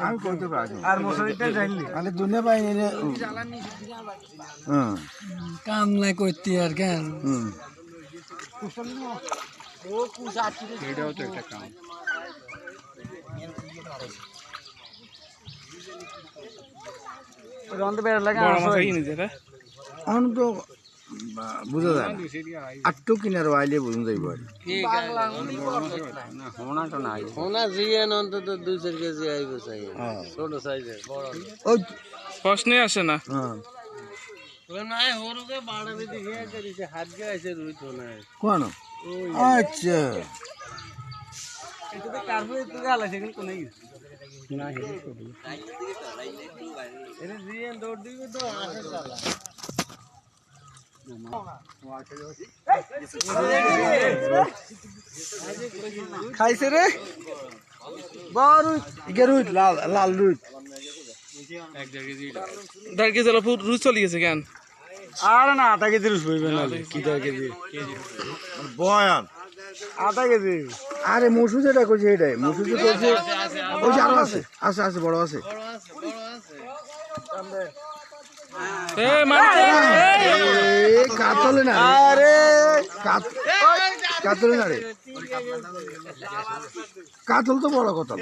আমি করতে পারি আর মশারিটা যাইনি আরে দুনিয়া পাইনি রে। কাম নাই করতে আর কেন? হুম। রন্ধে বেড়ে লাগে এখন তো বোঝা যায় না। আটটু কিনার আইলে বুঝুন যাইব আর। সোনা জিয়ান অন্তত দুই চার কেজি আইব চাই হ্যাঁ। ছোট সাইজের বড় প্রশ্নে আসে না হ্যাঁ আচ্ছা। এটা খাইছে রে? লাল লাল রুই। দেড় কেজি হলো পুরো রুচ চলে গেছে কেন? আর না আধা কেজি হইবে না কি দেড় কেজি বয়ান। আধা কেজি। আরে মসু যেটা করছে এটাই। মসু যে করছে ওই যে আরও আছে। আছে আছে বড় আছে। কাতলে না আরে। কাতলে না রে। কাতল তো বড় কথা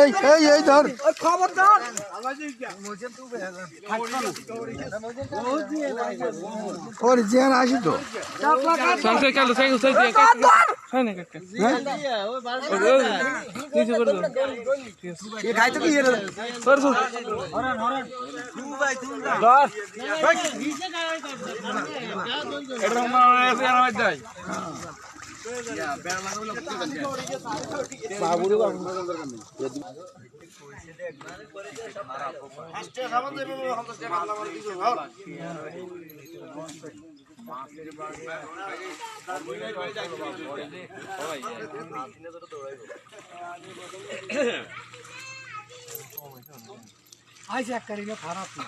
এই এই এই ধর। খবরদার ওর জিয়ান আসি তো। সাইকেল কালো সাইকেল সাইকেল খাই না কাকা কিছু করে দাও। এ খাইতে কি এর? করে দাও ধর এটা আমার এসে আমার যাই আইসা এক খারাপ না।